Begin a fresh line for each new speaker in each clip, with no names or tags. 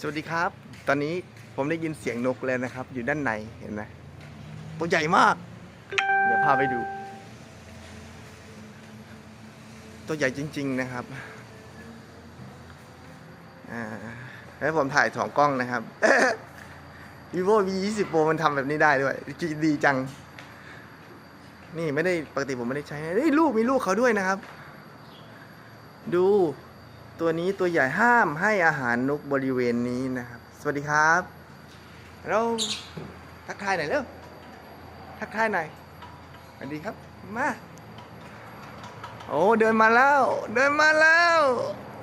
สวัสดีครับ ตอนนี้ผมได้ยินเสียงนกแล้วนะครับ อยู่ด้านในเห็นไหมตัวใหญ่มาก เดี๋ยวพาไปดู ตัวใหญ่จริง ๆนะครับอ่าแล้ผมถ่ายสองกล้องนะครับ vivo v 2 0 pro มันทำแบบนี้ได้ด้วย ดีจัง นี่ไม่ได้ปกติผมไม่ได้ใช้เฮ้ยลูกมีลูกเขาด้วยนะครับ ดู ตัวนี้ตัวใหญ่ห้ามให้อาหารนกบริเวณนี้นะครับ สวัสดีครับ เราทักทายหน่อยเร็วทักทายหน่อยสวัสดีครับมาโอ้เดินมาแล้ว เดินมาแล้ว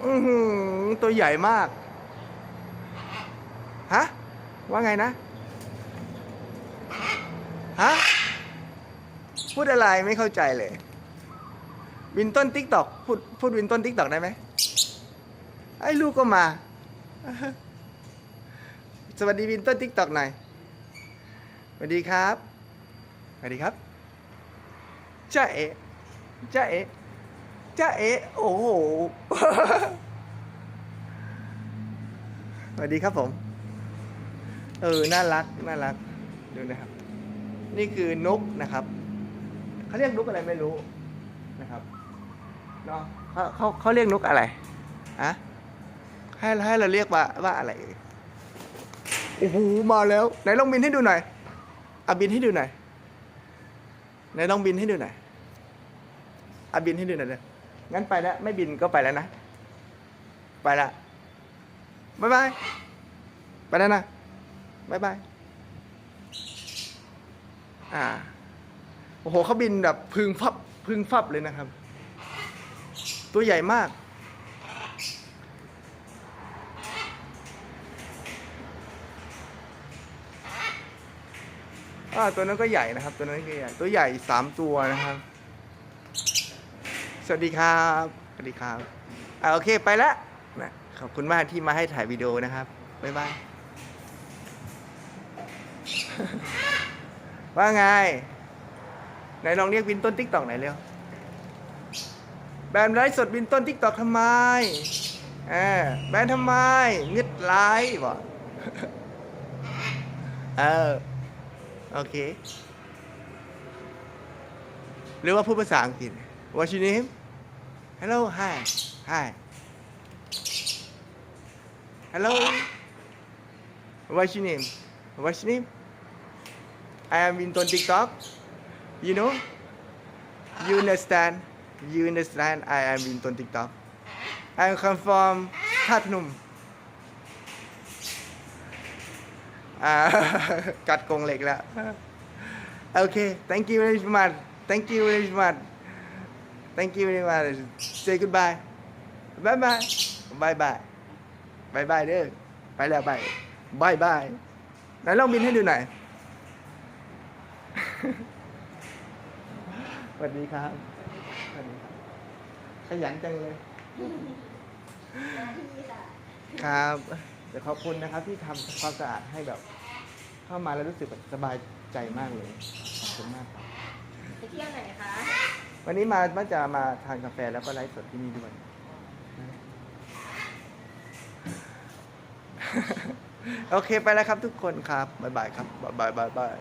อือหือตัวใหญ่มากฮะว่าไงนะฮะพูดอะไรไม่เข้าใจเลย วินต้นติ๊กตอกพูดพูดวินต้นติ๊กตอกได้ไหม ไอ้ลูกก็มา สวัสดีวินต้นติ๊กตอกหน่อย สวัสดีครับ สวัสดีครับจ้าเอ๋จ้าเอ๋จ้าเอ๋โอ้โห สวัสดีครับผม เออ น่ารัก น่ารัก ดูนะครับ นี่คือนกนะครับ เขาเรียกนกอะไรไม่รู้นะครับเนาะเขาเขาเขาเรียกนกอะไรอะ ให้ให้เราเรียกว่าว่าอะไรโอ้โหมาแล้ว ไหนลองบินให้ดูหน่อยอะบินให้ดูหน่อยไหนลองบินให้ดูหน่อยอะบินให้ดูหน่อยเลยงั้นไปแล้วไม่บินก็ไปแล้วนะ ไปละบายบายไปแล้วนะบายบายอ่าโอ้โหเขาบินแบบพึงฟับพึงฟับเลยนะครับ ตัวใหญ่มาก อ่าตัวนั้นก็ใหญ่นะครับ ตัวนั้นก็ใหญ่ตัวใหญ่สามตัวนะครับ สวัสดีครับสวัสดีครับอ่าโอเคไปล้วนะขอบคุณมากที่มาให้ถ่ายวิดีโอนะครับบ๊ายบายว่าไงไหนลองเรียกวินต้นติ๊กตอกไหนเร็วแบนไลฟ์สดบินต้นทิกตอกทำไมเออแบนทำไมงึดไลฟ์บ่เออ โอเค หรือว่าพูดภาษาอังกฤษ What's your name Hello Hi Hi Hello What's your name What's your name I am in Ton TikTok You know You understand You understand I am in Ton TikTok I come from ท่าตุพนมอ่า กัดกรงเหล็กแล้ว โอเค thank you very much thank you very much thank you very much say goodbye bye bye bye bye bye bye เด้อไปแล้วไปบายบายไหนลองบินให้ดูหน่อยสวัสดีครับสวัสดีครับ ขยันจังเลย ครับ แต่ขอบคุณนะครับที่ทำความสะอาดให้แบบเข้ามาแล้วรู้สึกแบบสบายใจมากเลยขอบคุณมากครับ
ไปเที่ยวไหนคะ
วันนี้มามาจะมาทานกาแฟแล้วก็ไลฟ์สดที่นี่ด้วยโอเคไปแล้วครับทุกคนครับบ๊ายบายครับบ๊ายบายบ๊ายบาย